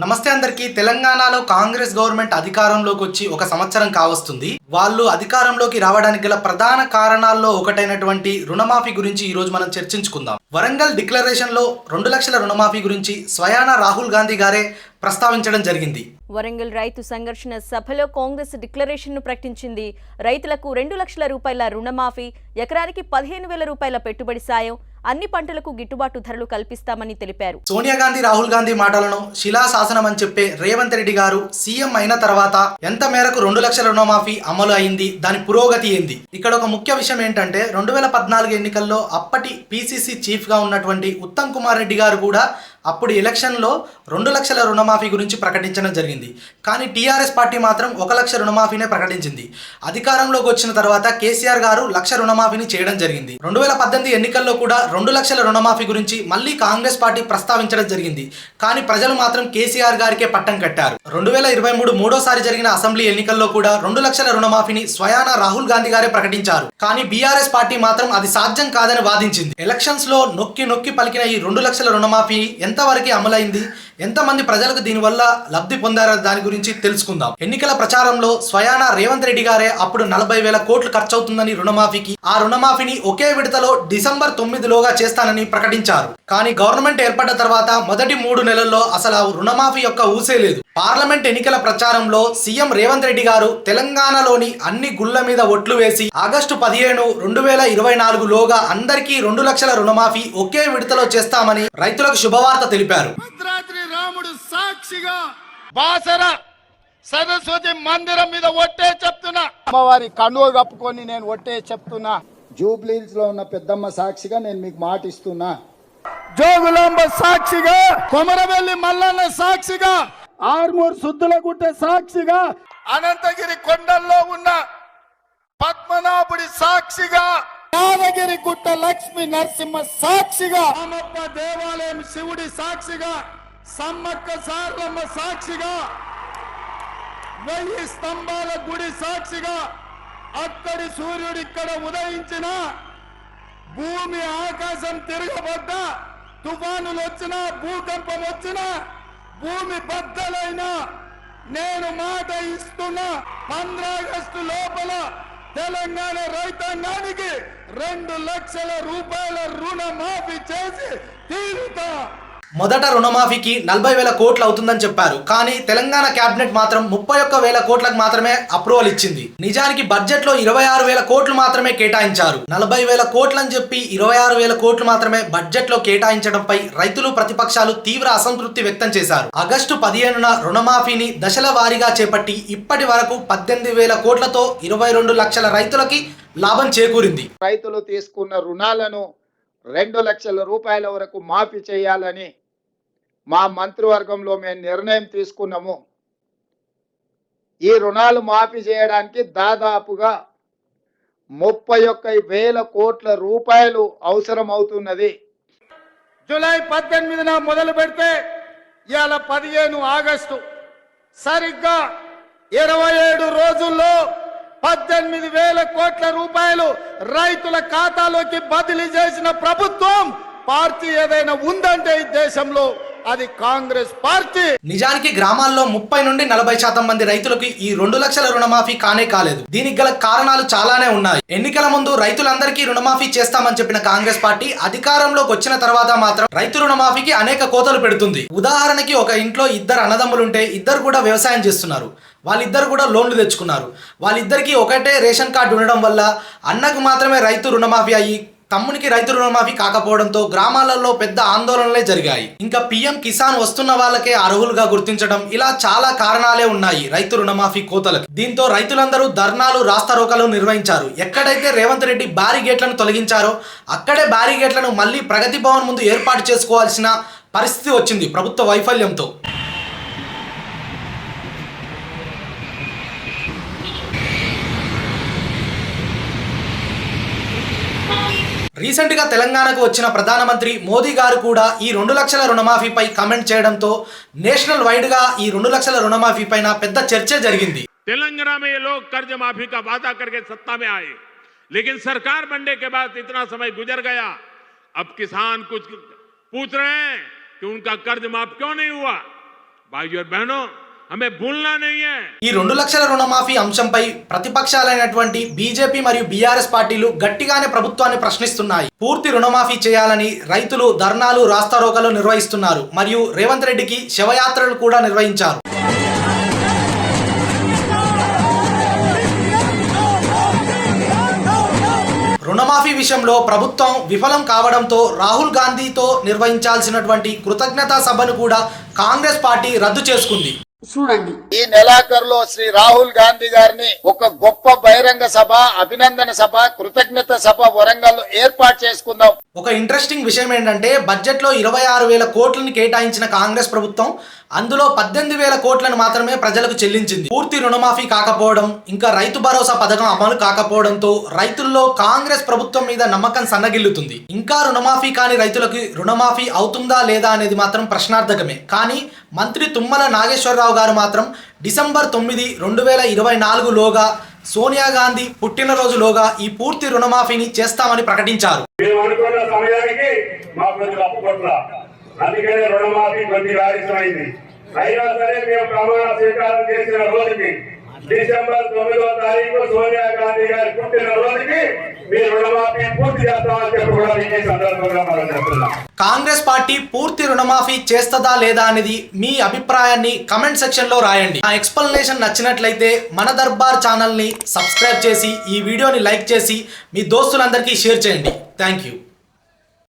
నమస్తే అందరికీ. తెలంగాణలో కాంగ్రెస్ గవర్నమెంట్ అధికారంలోకి వచ్చి ఒక సంవత్సరం కావస్తుంది. వాళ్ళు అధికారంలోకి రావడానికి గల ప్రధాన కారణాల్లో ఒకటైనటువంటి రుణమాఫీ గురించి ఈరోజు మనం చర్చించుకుందాం. వరంగల్ డిక్లరేషన్లో రెండు లక్షల రుణమాఫీ గురించి స్వయాన రాహుల్ గాంధీ గారే ప్రస్తావించడం జరిగింది. వరంగల్ రైతు సంఘర్షణ సభలో కాంగ్రెస్ డిక్లరేషన్ను ప్రకటించింది. రైతులకు రెండు లక్షల రూపాయల రుణమాఫీ ఎకరానికి పదిహేను వేల రూపాయల పెట్టుబడి సాయం అన్ని పంటలకు గిట్టుబాటు ధరలు కల్పిస్తామని తెలిపారు. సోనియా గాంధీ రాహుల్ గాంధీ మాటలను శిలాశాసనం అని చెప్పే రేవంత్ రెడ్డి గారు సీఎం అయిన తర్వాత ఎంత మేరకు రెండు లక్షల రుణమాఫీ అమలు అయింది దాని పురోగతి ఏంది? ఇక్కడ ఒక ముఖ్య విషయం ఏంటంటే రెండు వేల పద్నాలుగు ఎన్నికల్లో అప్పటి పిసిసి చీఫ్గా ఉన్నటువంటి ఉత్తమ్ కుమార్ రెడ్డి గారు కూడా అప్పుడు ఎలక్షన్లో రెండు లక్షల రుణమాఫీ గురించి ప్రకటించడం జరిగింది. కానీ టీఆర్ఎస్ పార్టీ మాత్రం ఒక లక్ష రుణమాఫీనే ప్రకటించింది. అధికారంలోకి వచ్చిన తర్వాత కేసీఆర్ గారు లక్ష రుణమాఫీని చేయడం జరిగింది. రెండు వేల పద్దెనిమిది ఎన్నికల్లో కూడా రెండు లక్షల రుణమాఫీ గురించి మళ్ళీ కాంగ్రెస్ పార్టీ ప్రస్తావించడం జరిగింది. కానీ ప్రజలు మాత్రం కేసీఆర్ గారికే పట్టం కట్టారు. రెండు వేల ఇరవై మూడు మూడోసారి జరిగిన అసెంబ్లీ ఎన్నికల్లో కూడా రెండు లక్షల రుణమాఫీని స్వయాన రాహుల్ గాంధీ గారే ప్రకటించారు. కానీ బీఆర్ఎస్ పార్టీ మాత్రం అది సాధ్యం కాదని వాదించింది. ఎలక్షన్స్లో నొక్కి నొక్కి పలికిన ఈ రెండు లక్షల రుణమాఫీ ఎంతవరకు అమలైంది? ఎంతమంది ప్రజలకు దీనివల్ల లబ్ధి పొందారో దాని గురించి తెలుసుకుందాం. ఎన్నికల ప్రచారంలో స్వయాన రేవంత్ రెడ్డి గారే అప్పుడు నలభై వేల కోట్లు ఖర్చు అవుతుందని రుణమాఫీకి ఆ రుణమాఫీని ఒకే విడతలో డిసెంబర్ తొమ్మిదిలోగా చేస్తానని ప్రకటించారు. కానీ గవర్నమెంట్ ఏర్పడ్డ తర్వాత మొదటి మూడు నెలల్లో అసలు రుణమాఫీ యొక్క ఊసే లేదు. పార్లమెంట్ ఎన్నికల ప్రచారంలో సీఎం రేవంత్ రెడ్డి గారు తెలంగాణలోని అన్ని గుళ్ళ మీద ఒట్లు వేసి ఆగస్టు పదిహేను రెండు వేల ఇరవై నాలుగులోగా అందరికీ రెండు లక్షల రుణమాఫీ ఒకే విడతలో చేస్తామని రైతులకు శుభవార్త తెలిపారు. భద్రాద్రి రాముడు సాక్షిగా బాసర సరస్వతి మందిరం మీద ఒట్టే చెప్తున్నా. అమ్మవారి కండువ కప్పుకొని నేను ఒట్టే చెప్తున్నా. జూబ్లీహిల్స్లో ఉన్న పెద్దమ్మ సాక్షిగా నేను మీకు మాట ఇస్తున్నా. జోగులాంబ సాక్షిగా కొమరవెల్లి మల్లన్న సాక్షిగా ఆర్మూర్ సుద్దులగుట్ట సాక్షిగా అనంతగిరి కొండల్లో ఉన్న పద్మనాభుడి సాక్షిగా యాదగిరి గుట్ట లక్ష్మి నరసింహ సాక్షిగా. రామప్ప దేవాలయం శివుడి సాక్షిగా సమ్మక్క సారలమ్మ సాక్షిగా వెయ్యి స్తంభాల గుడి సాక్షిగా అక్కడి సూర్యుడు ఇక్కడ ఉదయించిన భూమి ఆకాశం తిరగబడ్డ తుఫానులు వచ్చినా భూకంపం వచ్చినా భూమి బద్దలైనా నేను మాట ఇస్తున్నా. పంద్రాగస్టు లోపల తెలంగాణ రైతాంగానికి రెండు లక్షల రూపాయల రుణమాఫీ చేసి తీరుతా. మొదట రుణమాఫీకి నలభై వేల కోట్లు అవుతుందని చెప్పారు. కానీ తెలంగాణ కేబినెట్ మాత్రం ముప్పై ఒక్క వేల కోట్లకు మాత్రమే అప్రూవల్ ఇచ్చింది. నిజానికి బడ్జెట్లో ఇరవై ఆరు వేల కోట్లు మాత్రమే కేటాయించారు. నలభై వేల కోట్లని చెప్పి ఇరవై ఆరు వేల కోట్లు మాత్రమే బడ్జెట్లో కేటాయించడంపై రైతులు ప్రతిపక్షాలు తీవ్ర అసంతృప్తి వ్యక్తం చేశారు. ఆగస్టు పదిహేనున రుణమాఫీని దశల వారీగా చేపట్టి ఇప్పటి వరకు పద్దెనిమిది వేల కోట్లతో ఇరవై రెండు లక్షల రైతులకి లాభం చేకూరింది. రైతులు తీసుకున్న రుణాలను రెండు లక్షల రూపాయల వరకు మాఫీ చేయాలని మా మంత్రివర్గంలో మేము నిర్ణయం తీసుకున్నాము. ఈ రుణాలు మాఫీ చేయడానికి దాదాపుగా ముప్పై ఒక్క వేల కోట్ల రూపాయలు అవసరం అవుతున్నది జూలై పద్దెనిమిదిన మొదలు పెడితే ఇవాళ పదిహేను ఆగస్టు. సరిగ్గా ఇరవై ఏడు రోజుల్లో పద్దెనిమిది వేల కోట్ల రూపాయలు రైతుల ఖాతాలోకి బదిలీ చేసిన ప్రభుత్వం పార్టీ ఏదైనా ఉందంటే ఈ దేశంలో అది కాంగ్రెస్ పార్టీ. నిజానికి గ్రామాల్లో ముప్పై నుండి నలభై శాతం మంది రైతులకు ఈ రెండు లక్షల రుణమాఫీ కానే కాలేదు. దీనికి గల కారణాలు చాలానే ఉన్నాయి. ఎన్నికల ముందు రైతులందరికీ రుణమాఫీ చేస్తామని చెప్పిన కాంగ్రెస్ పార్టీ అధికారంలోకి వచ్చిన తర్వాత మాత్రం రైతు రుణమాఫీకి అనేక కోతలు పెడుతుంది. ఉదాహరణకి ఒక ఇంట్లో ఇద్దరు అన్నదమ్ములుంటే ఇద్దరు కూడా వ్యవసాయం చేస్తున్నారు. వాళ్ళిద్దరు కూడా లోన్లు తెచ్చుకున్నారు. వాళ్ళిద్దరికీ ఒకటే రేషన్ కార్డు ఉండడం వల్ల అన్నకు మాత్రమే రైతు రుణమాఫీ అయ్యి తమ్మునికి రైతు రుణమాఫీ కాకపోవడంతో గ్రామాలలో పెద్ద ఆందోళనలే జరిగాయి. ఇంకా పీఎం కిసాన్ వస్తున్న వాళ్ళకే అర్హులుగా గుర్తించడం ఇలా చాలా కారణాలే ఉన్నాయి రైతు రుణమాఫీ కోతలకు. దీంతో రైతులందరూ ధర్నాలు రాస్తారోకలు నిర్వహించారు. ఎక్కడైతే రేవంత్ రెడ్డి బ్యారిగేట్లను తొలగించారో అక్కడే బ్యారిగేట్లను మళ్ళీ ప్రగతి భవన్ ముందు ఏర్పాటు చేసుకోవాల్సిన పరిస్థితి వచ్చింది ప్రభుత్వ వైఫల్యంతో. రీసెంట్ గా తెలంగాణకు వచ్చిన ప్రధానమంత్రి మోదీ గారు కూడా ఈ రెండు లక్షల రుణమాఫీపై కామెంట్ చేయడంతో నేషనల్ వైడ్ గా ఈ రెండు లక్షల రుణమాఫీ పైన పెద్ద చర్చ జరిగింది तेलंगाना में ये लोग कर्ज माफी का वादा करके सत्ता में आए लेकिन सरकार बनने के बाद इतना समय गुजर गया अब किसान कुछ पूछ रहे हैं कि उनका कर्ज माफ क्यों नहीं हुआ भाइयों और बहनों हमें भूलना नहीं है ఈ రెండు లక్షల రుణమాఫీ అంశంపై ప్రతిపక్షాలైనటువంటి బీజేపీ మరియు బీఆర్ఎస్ పార్టీలు గట్టిగానే ప్రభుత్వాన్ని ప్రశ్నిస్తున్నాయి. పూర్తి రుణమాఫీ చేయాలని రైతులు ధర్నాలు రాస్తారోకలు నిర్వహిస్తున్నారు. మరియు రేవంత్ రెడ్డికి శవయాత్రలు కూడా నిర్వహించారు. రుణమాఫీ విషయంలో ప్రభుత్వం విఫలం కావడంతో రాహుల్ గాంధీతో నిర్వహించాల్సినటువంటి కృతజ్ఞతా సభను కూడా కాంగ్రెస్ పార్టీ రద్దు చేసుకుంది. చూడండి. ఈ నెలాఖరులో శ్రీ రాహుల్ గాంధీ గారిని ఒక గొప్ప బహిరంగ సభ అభినందన సభ కృతజ్ఞత సభ వరంగల్ ఏర్పాటు చేసుకుందాం. ఒక ఇంట్రెస్టింగ్ విషయం ఏంటంటే బడ్జెట్లో ఇరవై ఆరు వేల కోట్లను కేటాయించిన కాంగ్రెస్ ప్రభుత్వం అందులో పద్దెనిమిది వేల కోట్లను మాత్రమే ప్రజలకు చెల్లించింది. పూర్తి రుణమాఫీ కాకపోవడం ఇంకా రైతు భరోసా పథకం అమలు కాకపోవడంతో రైతుల్లో కాంగ్రెస్ ప్రభుత్వం మీద నమ్మకం సన్నగిల్లుతుంది. ఇంకా రుణమాఫీ కాని రైతులకు రుణమాఫీ అవుతుందా లేదా అనేది మాత్రం ప్రశ్నార్థకమే. కానీ మంత్రి తుమ్మల నాగేశ్వరరావు గారు మాత్రం డిసెంబర్ తొమ్మిది రెండు వేల ఇరవై నాలుగులోగా సోనియా గాంధీ పుట్టినరోజులోగా ఈ పూర్తి రుణమాఫీని చేస్తామని ప్రకటించారు. మేము అందుకనే రుణమాఫీ కొద్దిగా ఆలస్యమైంది అయినా సరే మేము ప్రమాణ స్వీకారం చేసిన రోజుకి డిసెంబర్ తొమ్మిదో తారీఖు సోనియా గాంధీ గారి పుట్టిన రోజుకి రుణమాఫీ పూర్తి చేస్తామని చెప్పి కూడా ఈ సందర్భంగా మనం చెప్తున్నాం. కాంగ్రెస్ పార్టీ పూర్తి రుణమాఫీ చేస్తదా లేదా అనేది మీ అభిప్రాయాన్ని కమెంట్ సెక్షన్లో రాయండి. ఆ ఎక్స్ప్లెనేషన్ నచ్చినట్లయితే మన దర్బార్ ఛానల్ని సబ్స్క్రైబ్ చేసి ఈ వీడియోని లైక్ చేసి మీ దోస్తులందరికీ షేర్ చేయండి. Thank you.